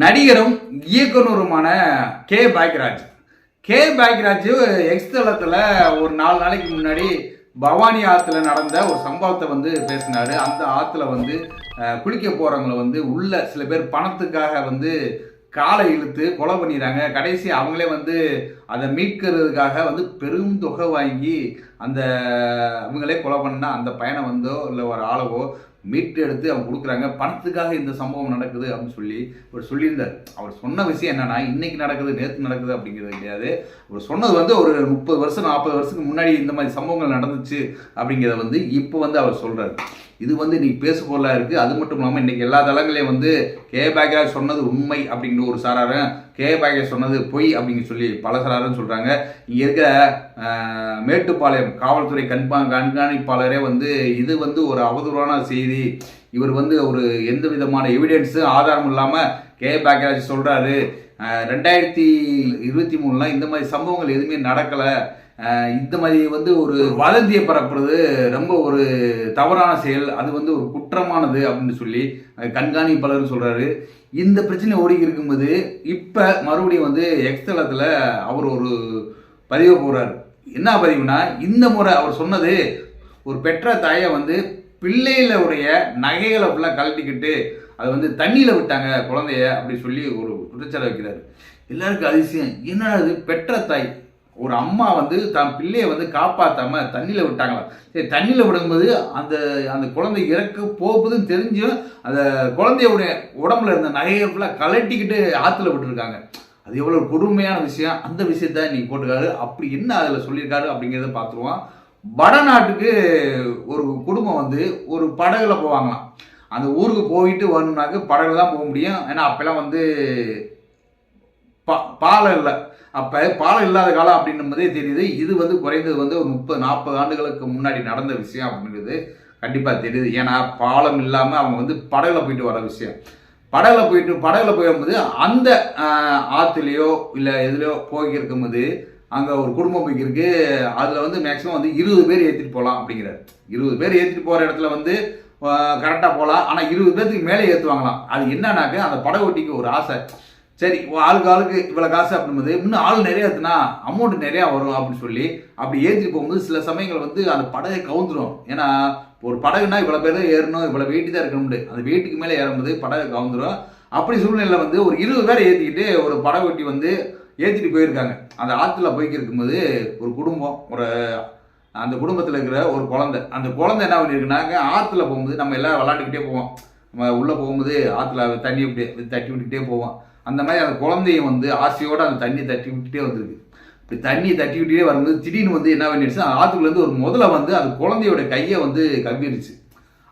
நடிகரும் இயக்குனருமான K Bhagyaraj. K Bhagyaraj X தளத்தில் ஒரு நாலு நாளைக்கு முன்னாடி பவானி ஆற்றுல நடந்த ஒரு சம்பவத்தை வந்து பேசினார். அந்த ஆற்றுல வந்து குளிக்க போகிறவங்கள வந்து உள்ள சில பேர் பணத்துக்காக வந்து காலை இழுத்து கொலை பண்ணிடுறாங்க. கடைசி அவங்களே வந்து அதை மீட்கிறதுக்காக வந்து பெரும் தொகை வாங்கி அந்த அவங்களே கொலை பண்ணால் அந்த பையனை வந்தோ இல்லை ஒரு ஆளவோ மீட்டு எடுத்து அவங்க கொடுக்குறாங்க. பணத்துக்காக இந்த சம்பவம் நடக்குது அப்படின்னு சொல்லி அவர் சொல்லியிருந்தார். அவர் சொன்ன விஷயம் என்னன்னா இன்னைக்கு நடக்குது நேற்று நடக்குது அப்படிங்கிறது கிடையாது. அவர் சொன்னது வந்து ஒரு முப்பது வருஷம் நாற்பது வருஷத்துக்கு முன்னாடி இந்த மாதிரி சம்பவங்கள் நடந்துச்சு அப்படிங்கிறத வந்து இப்போ வந்து அவர் சொல்கிறார் இது வந்து இன்னைக்கு பேசு பொருளாக இருக்குது அது மட்டும் இல்லாமல் இன்றைக்கி எல்லா தளங்களையும் வந்து கே பாக்யராஜ் சொன்னது உண்மை அப்படிங்கிற ஒரு சாராரும் கே பாக்யராஜ் சொன்னது பொய் அப்படின்னு சொல்லி பல சாராரும் சொல்கிறாங்க இங்கே இருக்கிற மேட்டுப்பாளையம் காவல்துறை கண்பா கண்காணிப்பாளரே வந்து இது வந்து ஒரு அவதூறான செய்தி. இவர் வந்து ஒரு எந்த விதமான எவிடென்ஸும் ஆதாரம் இல்லாமல் கே பாக்யராஜ் சொல்கிறாரு ரெண்டாயிரத்தி இருபத்தி மூணுலாம் இந்த மாதிரி சம்பவங்கள் எதுவுமே நடக்கலை. இந்த மாதிரி வந்து ஒரு வதந்தியை பரப்புறது ரொம்ப ஒரு தவறான செயல். அது வந்து ஒரு குற்றமானது அப்படின்னு சொல்லி கண்காணிப்பாளர் சொல்கிறாரு இந்த பிரச்சனை ஓடி இருக்கும்போது இப்போ மறுபடியும் வந்து எக்ஸ்தலத்தில் அவர் ஒரு பதிவை போகிறார் என்ன பதிவுனா இந்த முறை அவர் சொன்னது ஒரு பெற்ற தாயை வந்து பிள்ளைகளுடைய நகைகளை ஃபுல்லாக கழட்டிக்கிட்டு அதை வந்து தண்ணியில் விட்டாங்க குழந்தைய அப்படி சொல்லி ஒரு குற்றச்சாட்டு வைக்கிறார். எல்லாருக்கும் அதிசயம். என்னடா அது பெற்ற தாய். ஒரு அம்மா வந்து தன் பிள்ளையை வந்து காப்பாற்றாம தண்ணியில் விட்டாங்களாம் சரி தண்ணியில் விடும்போது அந்த அந்த குழந்தை இறக்க போகுதுன்னு தெரிஞ்சும் அந்த குழந்தையோடைய உடம்புல இருந்த நகையை ஃபுல்லாக கலட்டிக்கிட்டு ஆற்றுல விட்டுருக்காங்க. அது எவ்வளோ கொடுமையான விஷயம். அந்த விஷயத்த நீங்கள் போட்டிருக்காரு அப்படி என்ன அதில் சொல்லியிருக்காரு அப்படிங்கிறத பார்த்துருவோம். வடநாட்டுக்கு ஒரு குடும்பம் வந்து ஒரு படகுல போவாங்களாம். அந்த ஊருக்கு போயிட்டு வரணும்னாக்க படகுல தான் போக முடியும். ஏன்னா அப்போல்லாம் வந்து பா பாலம் இல்லை. அப்போ பாலம் இல்லாத காலம் அப்படின்னும்போதே தெரியுது. இது வந்து குறைந்தது வந்து ஒரு முப்பது நாற்பது ஆண்டுகளுக்கு முன்னாடி நடந்த விஷயம் அப்படிங்கிறது கண்டிப்பாக தெரியுது. ஏன்னா பாலம் இல்லாமல் அவங்க வந்து படகுல போயிட்டு வர விஷயம். படகுல போயிட்டு படகுல போகும்போது அந்த ஆற்றுலையோ இல்லை எதுலையோ போய் இருக்கும்போது அங்கே ஒரு குடும்பம் போய்க்கிருக்கு. அதில் வந்து மேக்ஸிமம் வந்து இருபது பேர் ஏற்றிட்டு போகலாம் அப்படிங்கிறார். இருபது பேர் ஏற்றிட்டு போகிற இடத்துல வந்து கரெக்டாக போகலாம் ஆனால் இருபது பேர்த்துக்கு மேலே ஏற்றுவாங்களாம் அது என்னன்னாக்க அந்த படகோட்டிக்கு ஒரு ஆசை. சரி ஆளுக்கு ஆளுக்கு இவ்வளோ காசு அப்படின்போது இன்னும் ஆள் நிறைய ஏற்றுனா அமௌண்ட் நிறையா வரும் அப்படின்னு சொல்லி அப்படி ஏற்றிட்டு போகும்போது சில சமயங்கள் வந்து அந்த படகை கவுந்துரும். ஏன்னா ஒரு படகுனா இவ்வளோ பேர் ஏறணும் இவ்வளோ வெயிட்டு தான் இருக்கணும் அந்த வெயிட்டுக்கு மேலே ஏறும்போது படகை கவுந்துரும். அப்படி சூழ்நிலையில் வந்து ஒரு இருபது பேர் ஏற்றிக்கிட்டு ஒரு படகோட்டி வந்து ஏற்றிட்டு போயிருக்காங்க. அந்த ஆற்றுல போய்க்கு இருக்கும்போது ஒரு குடும்பம் ஒரு அந்த குடும்பத்தில் இருக்கிற ஒரு குழந்தை. அந்த குழந்தை என்ன பண்ணியிருக்குனாங்க ஆற்றுல போகும்போது நம்ம எல்லாம் விளாண்டுக்கிட்டே போவோம். நம்ம உள்ளே போகும்போது ஆற்றுல தண்ணி விட்டு தட்டி விட்டுக்கிட்டே போவோம். அந்த மாதிரி அந்த குழந்தையும் வந்து ஆசையோடு அந்த தண்ணி தட்டி விட்டுட்டே வந்திருக்கு. இப்படி தண்ணி தட்டி விட்டுட்டே வரும்போது திடீர்னு வந்து என்ன பண்ணிடுச்சு? ஆற்றுக்குள்ளேருந்து ஒரு முதல்ல வந்து அந்த குழந்தையோட கையை வந்து கவ்விருச்சு.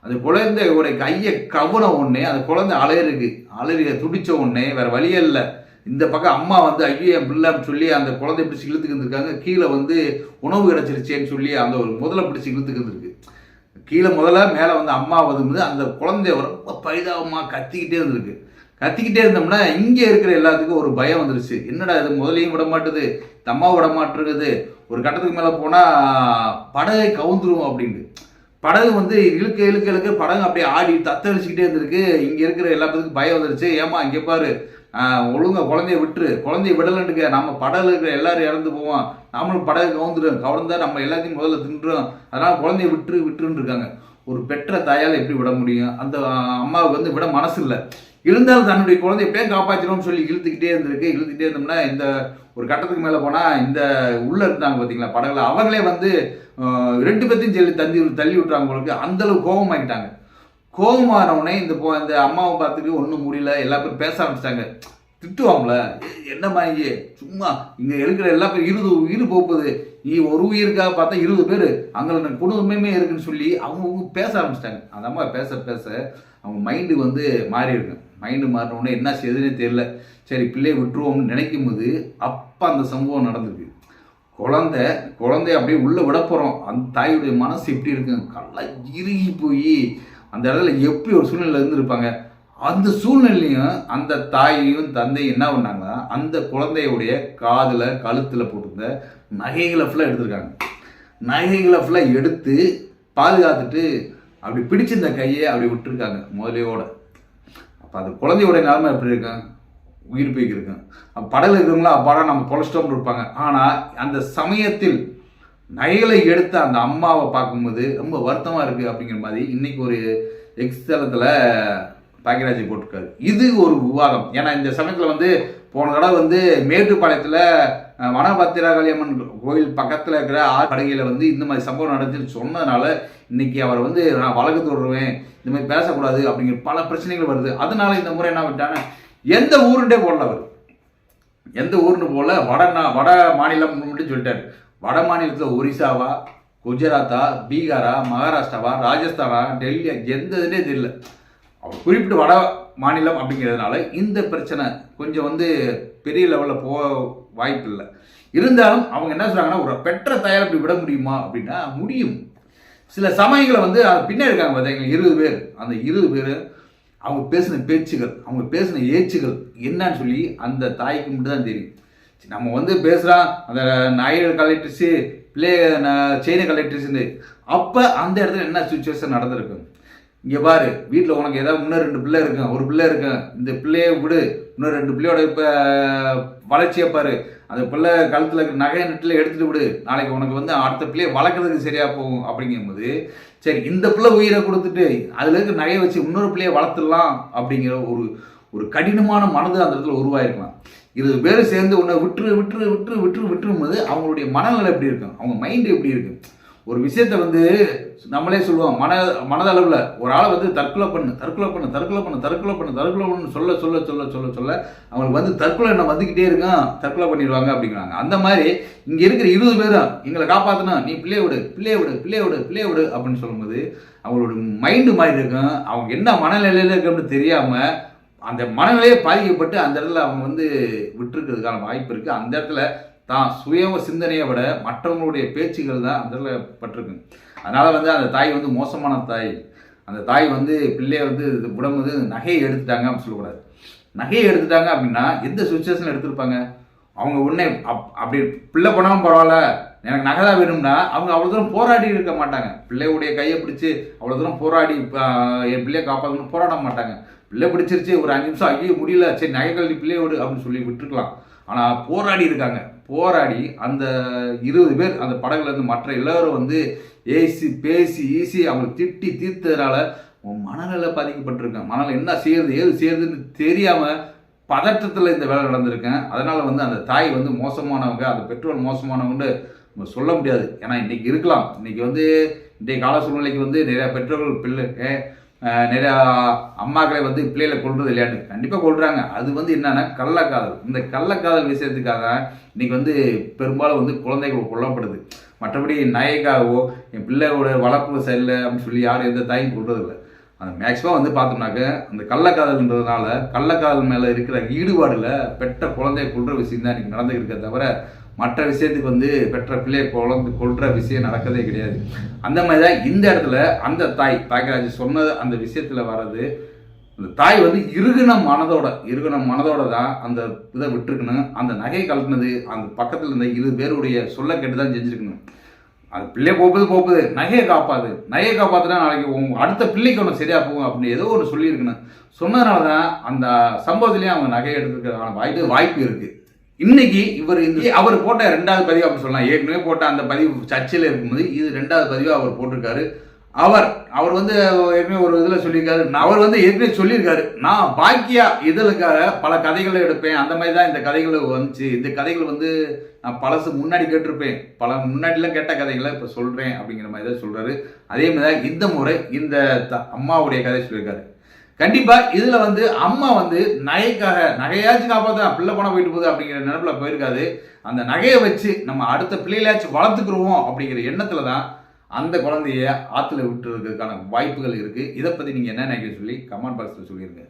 அந்த குழந்தையோட கையை கவுன உடனே அந்த குழந்தை அலறிருக்கு. அலறிய துடிச்ச உடனே வேற வழியே இல்லை. இந்த பக்கம் அம்மா வந்து ஐயோ என் பிள்ளைன்னு சொல்லி அந்த குழந்தை பிடிச்சி இழுத்துக்கு இருந்திருக்காங்க. கீழே வந்து உணவு கிடச்சிருச்சேன்னு சொல்லி அந்த ஒரு முதல்ல பிடிச்சி இழுத்துக்கு இருந்திருக்கு. கீழே முதல்ல மேலே வந்து அம்மா வந்து அந்த குழந்தை ரொம்ப பரிதாபமாக கத்திக்கிட்டே இருந்திருக்கு. கத்திக்கிட்டே இருந்தோம்னா இங்கே இருக்கிற எல்லாத்துக்கும் ஒரு பயம் வந்துருச்சு. என்னடா இது? முதலையும் விட மாட்டுது தம்மா விட மாட்டிருக்குது ஒரு கட்டத்துக்கு மேலே போனால் படகை கவுந்துரும் அப்படின்ட்டு. படகு வந்து இழுக்க இழுக்க இழுக்க படகு அப்படியே ஆடி தத்தளிச்சுக்கிட்டே இருந்திருக்கு. இங்கே இருக்கிற எல்லாத்துக்கும் பயம் வந்துருச்சு. ஏமா இங்கே பாரு. ஒழுங்காக குழந்தைய விட்டுரு. குழந்தைய விடலன்ட்டுக்க நம்ம படகுல இருக்கிற எல்லாரும் இறந்து போவோம். நாமளும் படகு கவுந்துடும் கவுந்தா நம்ம எல்லாத்தையும் முதல்ல தின்றும். அதனால் குழந்தைய விட்டுரு விட்டுருன்னு இருக்காங்க ஒரு பெற்ற தாயால் எப்படி விட முடியும்? அந்த அம்மாவுக்கு வந்து விட மனசு இல்லை. இருந்தாலும் தன்னுடைய குழந்தை எப்படியும் காப்பாற்றணும்னு சொல்லி இழுத்துக்கிட்டே இருந்திருக்கு. இழுத்துக்கிட்டே இருந்தோம்னா இந்த ஒரு கட்டத்துக்கு மேலே போனால் இந்த உள்ளே இருந்தாங்க பார்த்தீங்களா படகுல. அவங்களே வந்து ரெண்டு பேர்த்தையும் சொல்லி தந்தி தள்ளி விட்டுறாங்க உங்களுக்கு அந்த அளவு கோபம் கோபமானவுடனே இந்த போ இந்த அம்மாவை பார்த்துட்டு ஒன்றும் முடியல எல்லா பேரும் பேச ஆரம்பிச்சிட்டாங்க. திட்டுவாங்கள என்ன இங்கே? சும்மா இங்கே இருக்கிற எல்லா பேரும் இருபது உயிர் போகுது நீ ஒரு உயிருக்காக பார்த்தா இருபது பேர். அங்கே குடும்பமே இருக்குன்னு சொல்லி அவங்க அவங்க பேச ஆரம்பிச்சிட்டாங்க. அந்த அம்மா பேச பேச அவங்க மைண்டு வந்து மாறி இருக்கு மைண்டு மாறினோடனே என்ன செய்யுதுன்னே தெரியல. சரி பிள்ளையை விட்டுருவோம்னு நினைக்கும் போது அப்போ அந்த சம்பவம் நடந்திருக்கு குழந்தை குழந்தைய அப்படியே உள்ளே விட போகிறோம் அந்த தாயுடைய மனசு எப்படி இருக்குங்க? கல்லா இறுகி போய் அந்த இடத்துல எப்படி ஒரு சூழ்நிலை இருந்திருப்பாங்க? அந்த சூழ்நிலையும் அந்த தாயையும் தந்தையும் என்ன பண்ணாங்கன்னா அந்த குழந்தையுடைய காதில் கழுத்தில் போட்டிருந்த நகைகளை ஃபுல்லாக எடுத்திருக்காங்க. நகைகளை ஃபுல்லாக எடுத்து பாதுகாத்துட்டு அப்படி பிடிச்சிருந்த கையை அப்படி விட்டுருக்காங்க முதலையோட. அப்போ அது குழந்தையோட நிலைமை எப்படி இருக்கும் உயிர் போய்க்கிருக்கும் படகு இருக்கிறவங்களா அப்பாடா நம்ம தொலைச்சிட்டோம்னு இருப்பாங்க ஆனால் அந்த சமயத்தில் நகைகளை எடுத்த அந்த அம்மாவை பார்க்கும்போது ரொம்ப வருத்தமாக இருக்குது அப்படிங்கிற மாதிரி இன்னைக்கு ஒரு எக்ஸ் தளத்தில் பாக்கியராஜ் போட்டிருக்காரு. இது ஒரு விவாதம். ஏன்னா இந்த சமயத்தில் வந்து போன தடவை வந்து மேட்டுப்பாளையத்தில் வனபத்திரா காளியம்மன் கோயில் பக்கத்தில் இருக்கிற ஆறு வந்து இந்த மாதிரி சம்பவம் நடந்துன்னு சொன்னதுனால இன்னைக்கு அவர் வந்து நான் வழக்கு தொடருவேன் இந்த மாதிரி பேசக்கூடாது அப்படிங்கிற பல பிரச்சனைகள் வருது. அதனால இந்த முறை என்ன விட்டாங்க எந்த ஊருண்டே போடல அவர். எந்த ஊர்னு போல வட நா- வட மாநிலம் மட்டும் சொல்லிட்டாரு. வட மாநிலத்தில் ஒரிசாவா குஜராத்தா பீகாரா மகாராஷ்டிராவா ராஜஸ்தானா டெல்லியா எந்த இதுனே தெரியல. குறிப்பிட்டு வட மாநிலம் அப்படிங்கிறதுனால இந்த பிரச்சனை கொஞ்சம் வந்து பெரிய லெவலில் போக வாய்ப்பு இல்லை. இருந்தாலும் அவங்க என்ன சொல்கிறாங்கன்னா ஒரு பெற்ற தயாரிப்பு விட முடியுமா அப்படின்னா முடியும். சில சமயங்களை வந்து அது பின்னாடி இருக்காங்க பார்த்தீங்களா இருபது பேர். அந்த இருபது பேர் அவங்க பேசின பேச்சுகள் அவங்க பேசின ஏச்சுகள் என்னன்னு சொல்லி அந்த தாய்க்கு மட்டும் தான் தெரியும் நம்ம வந்து பேசுகிறோம் அந்த நாயர் கலெக்டர்ஸு பிளே செயினை கலெக்டர்ஸ்னு அப்போ அந்த இடத்துல என்ன சுச்சுவேஷன் நடந்திருக்கு இங்கே பாரு வீட்டில் உனக்கு ஏதாவது இன்னும் ரெண்டு பிள்ளை இருக்கும் ஒரு பிள்ளை இருக்கும் இந்த பிள்ளையை விடு. இன்னும் ரெண்டு பிள்ளையோட இப்போ வளர்ச்சியை பாரு. அந்த பிள்ளை கழுத்தில் இருக்கிற நகை நெட்டில் எடுத்துட்டு விடு. நாளைக்கு உனக்கு வந்து அடுத்த பிள்ளையை வளர்க்குறதுக்கு சரியாக போகும். அப்படிங்கும்போது சரி இந்த பிள்ளை உயிரை கொடுத்துட்டு அதில் இருக்க நகையை வச்சு இன்னொரு பிள்ளையை வளர்த்துடலாம் அப்படிங்கிற ஒரு ஒரு கடினமான மனது அந்த இடத்துல உருவாயிருக்கலாம். இருபது பேர் சேர்ந்து உன்னை விட்டுரு விட்டுரு விட்டுரு விட்டுரு விட்டுரும் போது அவங்களுடைய மனநிலை எப்படி இருக்கும்? அவங்க மைண்டு எப்படி இருக்கும்? ஒரு விஷயத்தை வந்து நம்மளே சொல்லுவோம். மன மனதளவில் ஒரு ஆளை வந்து தற்கொலை பண்ணு தற்கொலை பண்ணு தற்கொலை பண்ணு தற்கொலை பண்ணு தற்கொலை பண்ணு சொல்ல சொல்ல சொல்ல சொல்ல சொல்ல அவங்களுக்கு வந்து தற்கொலை என்ன வந்துக்கிட்டே இருக்கான் தற்கொலை பண்ணிடுவாங்க அப்படிங்கிறாங்க. அந்த மாதிரி இங்கே இருக்கிற இருபது பேரும் எங்களை காப்பாற்றணும் நீ பிள்ளைய விடு பிள்ளைய விடு பிள்ளைய விடு பிள்ளைய விடு அப்படின்னு சொல்லும்போது அவங்களோட மைண்டு மாதிரி இருக்கும். அவங்க என்ன மனநிலையில் இருக்குன்னு தெரியாமல் அந்த மனநிலையே பாதிக்கப்பட்டு அந்த இடத்துல அவங்க வந்து விட்டுருக்கிறதுக்கான வாய்ப்பு இருக்குது அந்த இடத்துல தான் சுய சிந்தனையை விட மற்றவங்களுடைய பேச்சுகள் தான் அதில் பட்டிருக்கு. அதனால் வந்து அந்த தாய் வந்து மோசமான தாய். அந்த தாய் வந்து பிள்ளையை வந்து விடும்போது நகையை எடுத்துட்டாங்க அப்படின்னு சொல்லக்கூடாது. நகையை எடுத்துட்டாங்க அப்படின்னா எந்த சுச்சுவேஷன் எடுத்திருப்பாங்க? அவங்க உடனே அப் அப்படி பிள்ளை போனாலும் பரவாயில்ல எனக்கு நகை தான் வேணும்னா அவங்க அவ்வளோ தூரம் போராடி இருக்க மாட்டாங்க. பிள்ளையுடைய கையை பிடிச்சி அவ்வளோ தூரம் போராடி என் பிள்ளையை காப்பாற்றணும்னு போராட மாட்டாங்க. பிள்ளை பிடிச்சிருச்சு ஒரு அஞ்சு நிமிஷம் ஐயோ முடியல சரி நகை கல்வி பிள்ளையோடு அப்படின்னு சொல்லி விட்டுருக்கலாம். ஆனால் போராடி இருக்காங்க. போராடி அந்த இருபது பேர் அந்த படகுலேருந்து மற்ற எல்லோரும் வந்து ஏசி பேசி ஈசி அவங்க திட்டி தீர்த்ததுனால மனநிலை பாதிக்கப்பட்டிருக்கேன். மனநிலை என்ன செய்யறது ஏது செய்யறதுன்னு தெரியாமல் பதற்றத்தில் இந்த வேலை நடந்திருக்கேன். அதனால் வந்து அந்த தாய் வந்து மோசமானவங்க அந்த பெற்றோர் மோசமானவங்கன்னு நம்ம சொல்ல முடியாது. ஏன்னா இன்றைக்கி இருக்கலாம். இன்றைக்கி வந்து இன்றைய கால சூழ்நிலைக்கு வந்து நிறையா பெற்றோர்கள் பிள்ளை நிறைய அம்மாக்களை வந்து பிள்ளைகளை கொள்றது இல்லையான்னு கண்டிப்பாக கொள்றாங்க அது வந்து என்னன்னா கள்ளக்காதல். இந்த கள்ளக்காதல் விஷயத்துக்காக இன்னைக்கு வந்து பெரும்பாலும் வந்து குழந்தைகள் கொல்லப்படுது. மற்றபடி நாயக்காவோ என் பிள்ளையோட வளர்ப்பு சரியில்லை அப்படின்னு சொல்லி யாரும் எந்த தாயும் கொள்றதில்லை அந்த மேக்ஸிமம் வந்து பார்த்தோம்னாக்க அந்த கள்ளக்காதல்ன்றதுனால கள்ளக்காதல் மேலே இருக்கிற ஈடுபாடில் பெற்ற குழந்தைய கொள்ற விஷயம் தான் இன்னைக்கு நடந்துருக்க தவிர மற்ற விஷயத்துக்கு வந்து பெற்ற பிள்ளையை குழந்தை கொள்ற விஷயம் நடக்கதே கிடையாது. அந்த மாதிரி தான் இந்த இடத்துல அந்த தாய் பாக்கியராஜ் சொன்னது அந்த விஷயத்தில் வர்றது அந்த தாய் வந்து இருகுன மனதோட இருகுன மனதோட தான் அந்த இதை விட்டுருக்கணும். அந்த நகை கலட்டினது அந்த பக்கத்தில் இருந்த இரு பேருடைய சொல்ல கேட்டு தான் செஞ்சுருக்கணும். அது பிள்ளை போகுது போகுது. நகையை காப்பாது நகையை காப்பாத்துனா நாளைக்கு உங்க அடுத்த பிள்ளைக்கு ஒன்று சரியா போகும் அப்படின்னு ஏதோ ஒன்று சொல்லியிருக்கணும். சொன்னதுனால தான் அந்த சம்பவத்திலேயே அவங்க நகையை எடுத்துக்கிறதுக்கான வாய்ப்பு வாய்ப்பு இருக்குது இன்னைக்கு இவர் இந்த அவர் போட்ட ரெண்டாவது பதிவு அப்படி சொல்லலாம். ஏற்கனவே போட்ட அந்த பதிவு சர்ச்சையில் இருக்கும்போது இது ரெண்டாவது பதிவு அவர் போட்டிருக்காரு. அவர் அவர் வந்து ஏற்கனவே ஒரு இதில் சொல்லியிருக்காரு. நான் அவர் வந்து ஏற்கனவே சொல்லியிருக்காரு. நான் பாக்கியா இதழுக்காக பல கதைகளை எடுப்பேன். அந்த மாதிரி தான் இந்த கதைகள் வந்துச்சு. இந்த கதைகள் வந்து நான் பழசு முன்னாடி கேட்டிருப்பேன். பல முன்னாடிலாம் கேட்ட கதைகளை இப்போ சொல்கிறேன் அப்படிங்கிற மாதிரி தான் சொல்கிறாரு அதே மாதிரி தான் இந்த முறை இந்த அம்மாவுடைய கதை சொல்லியிருக்காரு. கண்டிப்பா இதுல வந்து அம்மா வந்து நகைக்காக நகையாச்சும் காப்பாத்தா பிள்ளை பணம் போயிட்டு போகுது அப்படிங்கிற நினைப்புல போயிருக்காது. அந்த நகையை வச்சு நம்ம அடுத்த பிள்ளைகளாச்சும் வளர்த்துக்குருவோம் அப்படிங்கிற எண்ணத்துல தான் அந்த குழந்தைய ஆத்துல விட்டுறதுக்கான வாய்ப்புகள் இருக்கு. இதை பத்தி நீங்க என்ன நினைக்கிறீங்க சொல்லி கமெண்ட் பாக்ஸ்ல சொல்லிருங்க.